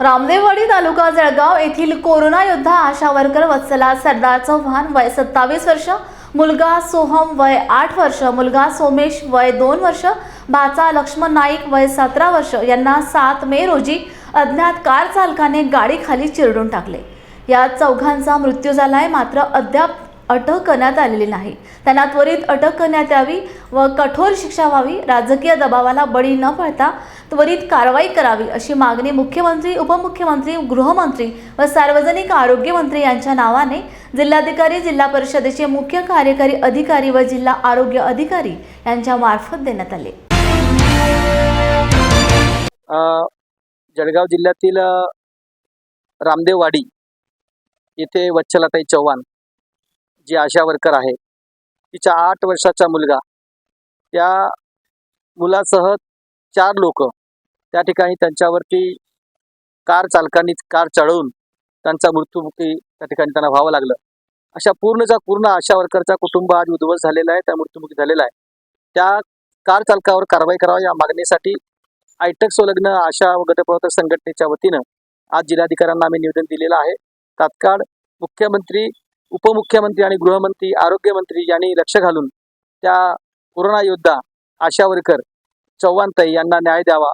रामदेववाडी तालुका जळगाव येथील कोरोना योद्धा आशा वर्कर वत्सला सरदार चव्हाण वय सत्तावीस वर्ष मुलगा सोहम वय आठ वर्ष मुलगा सोमेश वय दोन वर्ष भाचा लक्ष्मण नाईक वय सतरा वर्ष यांना सात मे रोजी अज्ञात कार चालकाने गाडीखाली चिरडून टाकले. या चौघांचा मृत्यू झालाय मात्र अद्याप अटक करण्यात आलेली नाही. त्यांना त्वरित अटक करण्यात यावी व कठोर शिक्षा व्हावी राजकीय दबावाला बळी न पडता त्वरित कारवाई करावी अशी मागणी मुख्यमंत्री उपमुख्यमंत्री गृहमंत्री व सार्वजनिक आरोग्य मंत्री यांच्या नावाने जिल्हाधिकारी जिल्हा परिषदेचे मुख्य कार्यकारी अधिकारी व जिल्हा आरोग्य अधिकारी यांच्या मार्फत देण्यात आले. जळगाव जिल्ह्यातील रामदेववाडी येथे वत्सलाताई चव्हाण जी आशा वर्कर आहे तिच्या आठ वर्षाचा मुलगा. त्या मुलासह चार लोक त्या ठिकाणी त्यांच्यावरती कार चालकांनी कार चढवून त्यांचा मृत्यूमुखी त्या ठिकाणी त्यांना व्हावं लागलं. अशा पूर्णचा पूर्ण आशा वर्करचा कुटुंब आज उद्ध्वस्त झालेला आहे त्या मृत्यूमुखी झालेला आहे. त्या कार चालकावर कारवाई करावी या मागणीसाठी आयटक संलग्न आशा व गटप्रवर्तक संघटनेच्या वतीनं आज जिल्हाधिकाऱ्यांना आम्ही निवेदन दिलेलं आहे. तात्काळ मुख्यमंत्री उपमुख्यमंत्री आणि गृहमंत्री आरोग्यमंत्री यांनी लक्ष घालून त्या कोरोना योद्धा आशा वर्कर चव्हाणताई यांना न्याय द्यावा.